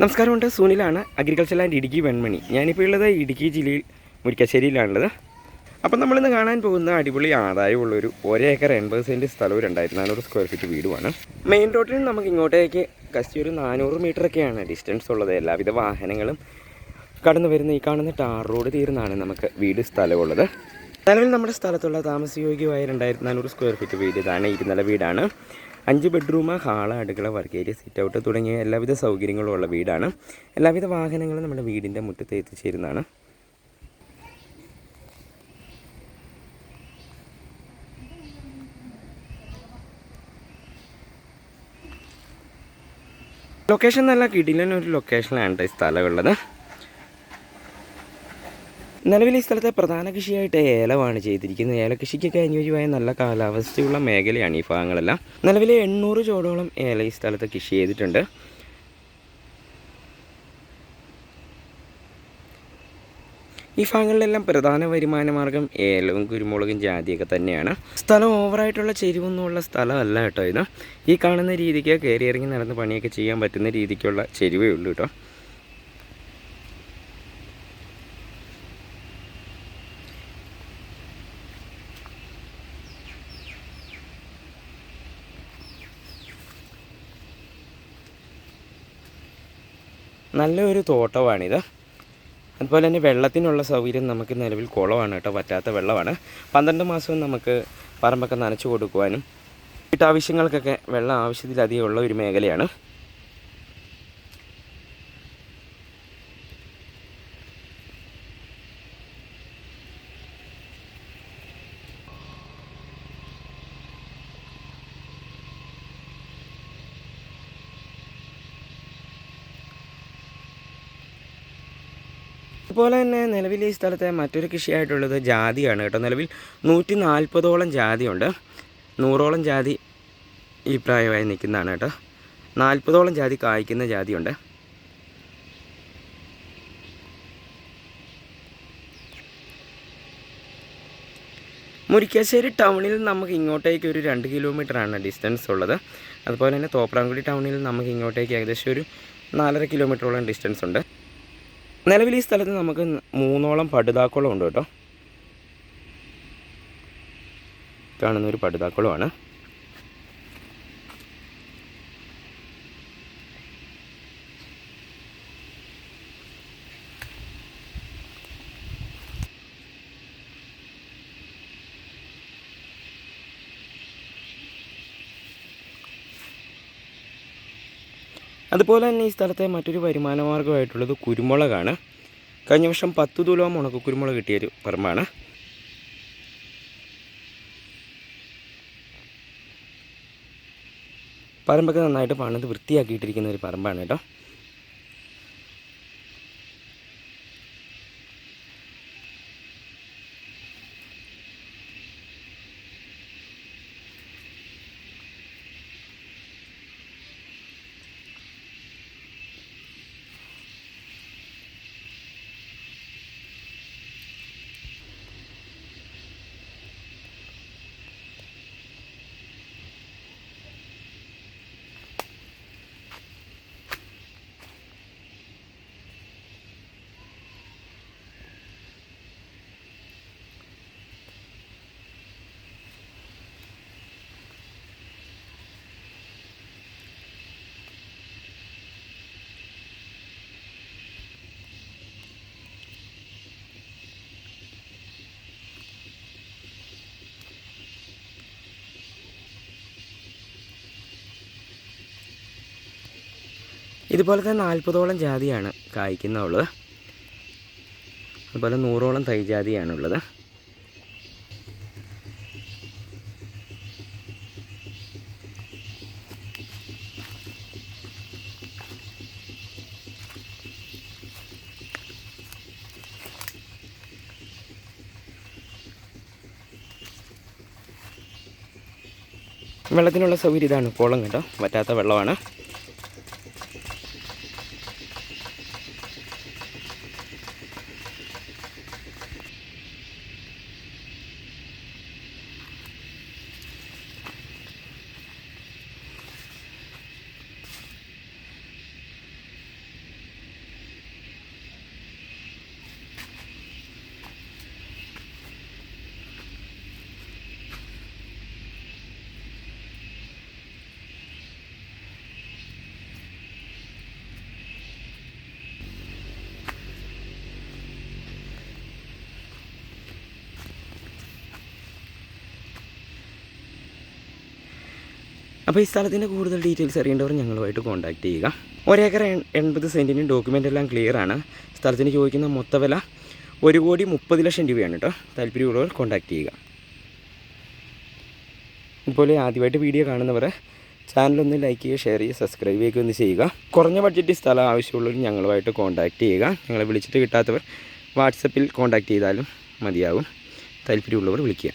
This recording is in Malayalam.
നമസ്കാരമുണ്ട്. സുനിലാണ് അഗ്രികൾച്ചർ ആൻഡ് ഇടുക്കി വെൺമണി. ഞാനിപ്പോൾ ഉള്ളത് ഇടുക്കി ജില്ലയിൽ മുരിക്കാശ്ശേരിയിലാണുള്ളത്. അപ്പം നമ്മളിന്ന് കാണാൻ പോകുന്ന അടിപൊളി ആദായമുള്ളൊരു ഒരേക്കർ എൺപത് സെന്റ് സ്ഥലവും രണ്ടായിരത്തി നാനൂറ് സ്ക്വയർ ഫീറ്റ് വീടുമാണ്. മെയിൻ റോഡിൽ നിന്ന് നമുക്ക് ഇങ്ങോട്ടേക്ക് കഷ്ടി ഒരു നാനൂറ് മീറ്ററൊക്കെയാണ് ഡിസ്റ്റൻസ് ഉള്ളത്. എല്ലാവിധ വാഹനങ്ങളും കടന്നു വരുന്ന ഈ കാണുന്ന ടാർ റോഡ് തീർന്നാണ് നമുക്ക് വീട് സ്ഥലമുള്ളത്. നിലവിൽ നമ്മുടെ സ്ഥലത്തുള്ള താമസയോഗ്യമായ രണ്ടായിരത്തി നാനൂറ് സ്ക്വയർ ഫീറ്റ് വീട് ഇതാണ്. ഇരുനില വീടാണ്. അഞ്ച് ബെഡ്റൂം ഹാൾ അടുക്കള വർക്ക് ഏരിയ സിറ്റ് ഔട്ട് തുടങ്ങിയ എല്ലാവിധ സൗകര്യങ്ങളും ഉള്ള വീടാണ്. എല്ലാവിധ വാഹനങ്ങളും നമ്മുടെ വീടിന്റെ മുറ്റത്ത് എത്തിച്ചേരുന്നതാണ്. ലൊക്കേഷൻ നല്ല കിടിലൻ ഒരു ലൊക്കേഷനിലാണ് ട്ടോ ഈ സ്ഥലമുള്ളത് നിലവിൽ ഈ സ്ഥലത്തെ പ്രധാന കൃഷിയായിട്ട് ഏലമാണ് ചെയ്തിരിക്കുന്നത്. ഏലകൃഷിക്കൊക്കെ അനുയോജ്യമായ നല്ല കാലാവസ്ഥയുള്ള മേഖലയാണ് ഈ ഭാഗങ്ങളെല്ലാം. നിലവിൽ എണ്ണൂറ് ചോടോളം ഏല ഈ സ്ഥലത്ത് കൃഷി ചെയ്തിട്ടുണ്ട്. ഈ ഭാഗങ്ങളിലെല്ലാം പ്രധാന വരുമാന മാർഗം ഏലവും കുരുമുളകും ജാതിയൊക്കെ തന്നെയാണ്. സ്ഥലം ഓവറായിട്ടുള്ള ചെരിവൊന്നുമുള്ള സ്ഥലമല്ല കേട്ടോ ഇത്. ഈ കാണുന്ന രീതിക്ക് കയറി ഇറങ്ങി നടന്ന് പണിയൊക്കെ ചെയ്യാൻ പറ്റുന്ന രീതിക്കുള്ള ചെരുവേ ഉള്ളൂ കേട്ടോ. നല്ലൊരു തോട്ടമാണിത്. അതുപോലെ തന്നെ വെള്ളത്തിനുള്ള സൗകര്യം നമുക്ക് നിലവിൽ കുളമാണ് കേട്ടോ പറ്റാത്ത വെള്ളമാണ്. പന്ത്രണ്ട് മാസവും നമുക്ക് പറമ്പൊക്കെ നനച്ചു കൊടുക്കുവാനും വീട്ടാവശ്യങ്ങൾക്കൊക്കെ വെള്ളം ആവശ്യത്തിലധികം ഉള്ള ഒരു മേഖലയാണ്. അതുപോലെ തന്നെ നിലവിൽ ഈ സ്ഥലത്തെ മറ്റൊരു കൃഷിയായിട്ടുള്ളത് ജാതിയാണ് കേട്ടോ. നിലവിൽ നൂറ്റി നാൽപ്പതോളം ജാതിയുണ്ട്. നൂറോളം ജാതി ഈ പ്രായമായി നിൽക്കുന്നതാണ് കേട്ടോ. നാൽപ്പതോളം ജാതി കായ്ക്കുന്ന ജാതിയുണ്ട്. മുരിക്കാശ്ശേരി ടൗണിൽ നമുക്ക് ഇങ്ങോട്ടേക്ക് ഒരു രണ്ട് കിലോമീറ്ററാണ് ഡിസ്റ്റൻസ് ഉള്ളത്. അതുപോലെ തന്നെ തോപ്രാംകുടി ടൗണിൽ നമുക്ക് ഇങ്ങോട്ടേക്ക് ഏകദേശം ഒരു നാലര കിലോമീറ്ററോളം ഡിസ്റ്റൻസ് ഉണ്ട്. നിലവിൽ ഈ സ്ഥലത്ത് നമുക്ക് മൂന്നോളം പടുതാക്കുളം ഉണ്ട് കേട്ടോ. കാണുന്ന ഒരു പടുതാക്കുളമാണ് അതുപോലെ തന്നെ ഈ സ്ഥലത്തെ മറ്റൊരു വരുമാന മാർഗമായിട്ടുള്ളത് കുരുമുളകാണ്. കഴിഞ്ഞ വർഷം പത്ത് തുലോം ഉണക്ക കുരുമുളക് കിട്ടിയൊരു പറമ്പാണ്. പറമ്പൊക്കെ നന്നായിട്ട് പണിത് വൃത്തിയാക്കിയിട്ടിരിക്കുന്ന ഒരു പറമ്പാണ് കേട്ടോ. ഇതുപോലത്തെ നാൽപ്പതോളം ജാതിയാണ് കായ്ക്കുന്നുള്ളത്. അതുപോലെ നൂറോളം തൈ ജാതിയാണുള്ളത്. വെള്ളത്തിനുള്ള സൗകര്യം ഇതാണ്. കുളം കേട്ടോ. വറ്റാത്ത വെള്ളമാണ്. അപ്പോൾ ഈ സ്ഥലത്തിന്റെ കൂടുതൽ ഡീറ്റെയിൽസ് അറിയേണ്ടവർ ഞങ്ങളുമായിട്ട് കോൺടാക്ട് ചെയ്യുക. ഒരേക്കർ എൺ- എൺപത് സെന്റിന് ഡോക്യുമെന്റ് എല്ലാം ക്ലിയർ ആണ്. സ്ഥലത്തിന് ചോദിക്കുന്ന മൊത്തവില ഒരു കോടി മുപ്പത് ലക്ഷം രൂപയാണ് കേട്ടോ താല്പര്യമുള്ളവർ കോൺടാക്ട് ചെയ്യുക. ഇതുപോലെ ആദ്യമായിട്ട് വീഡിയോ കാണുന്നവർ ചാനലൊന്ന് ലൈക്ക് ചെയ്യുക ഷെയർ ചെയ്യുക സബ്സ്ക്രൈബ് ചെയ്യുക ഒന്ന് ചെയ്യുക. കുറഞ്ഞ ബഡ്ജറ്റ് സ്ഥലം ആവശ്യമുള്ളവർ ഞങ്ങളുമായിട്ട് കോൺടാക്ട് ചെയ്യുക. ഞങ്ങളെ വിളിച്ചിട്ട് കിട്ടാത്തവർ വാട്സപ്പിൽ കോൺടാക്ട് ചെയ്താലും മതിയാകും താല്പര്യമുള്ളവർ വിളിക്കുക.